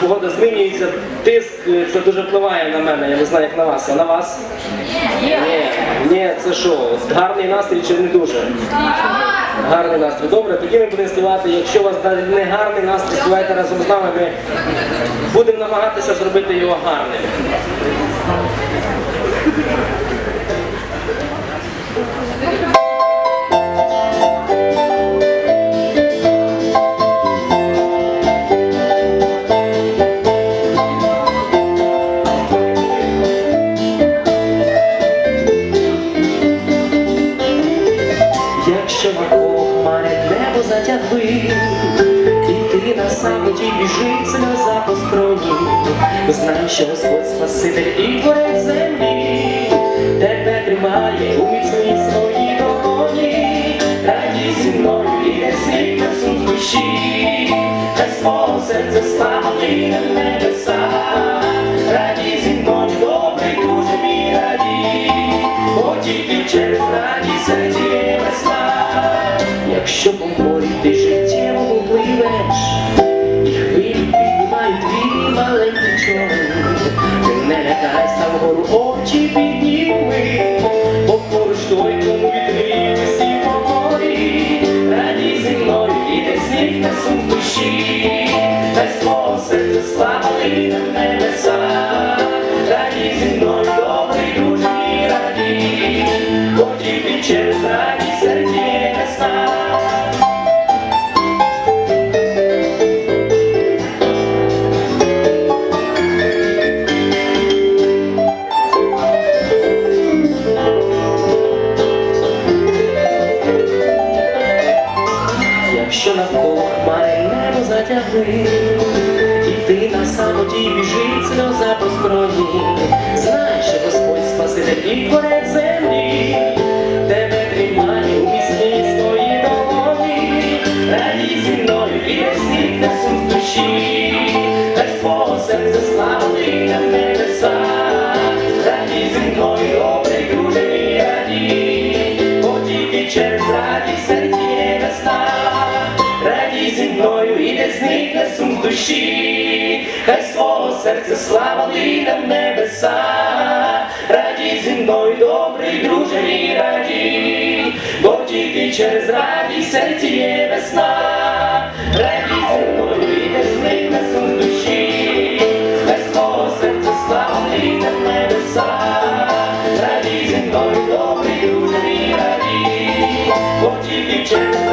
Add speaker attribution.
Speaker 1: погода змінюється, тиск е, це дуже впливає на мене. Я не знаю, як на вас. А на вас? Ні. Ні, це що? Гарний настрій чи не дуже? Гарний настрій. Добре, тоді ми будемо співати. Якщо у вас не гарний настрій, співайте разом з нами. Ми будемо намагатися зробити його гарним. Навколо небо затягли, і ти на самоті біжить сльоза по скроні, знай, що Господь Спаситель і творець землі, тебе тримає у міцній своїй долоні, радій зі мною і не на сум з душі, та свого серця слава в небеса, якщо по морі ти життєвому пливеш, і хвилі піднімають твій маленький човен, ти не лякай, став вгору очі підніми, бо поруч той, кому відкриє всі поморі, радій зі мною і не сніг на сум душі, та свого серця слава лине небеса, радій зі мною, добрий, дуже мій радій, бо тільки через радість серці Якщо навколо хмари небо затягли, і ти на самоті біжить сльоза по скроні, знай, що Господь Спаситель і творець землі, тебе тримає у міцній своїй долоні, радій зі мною і не сніг на сум душі, дай свого серця в небеса, війною і не зникне сум з душі, хай свого серця слава ліда в небеса, раді зі мною добрий, друже, і раді, бо тільки через раді серці є весна, радій зі мною і не зникне сум з душі, хай свого серця слава ліда в небеса, раді зі мною добрий, друже, мій радій, бо тільки через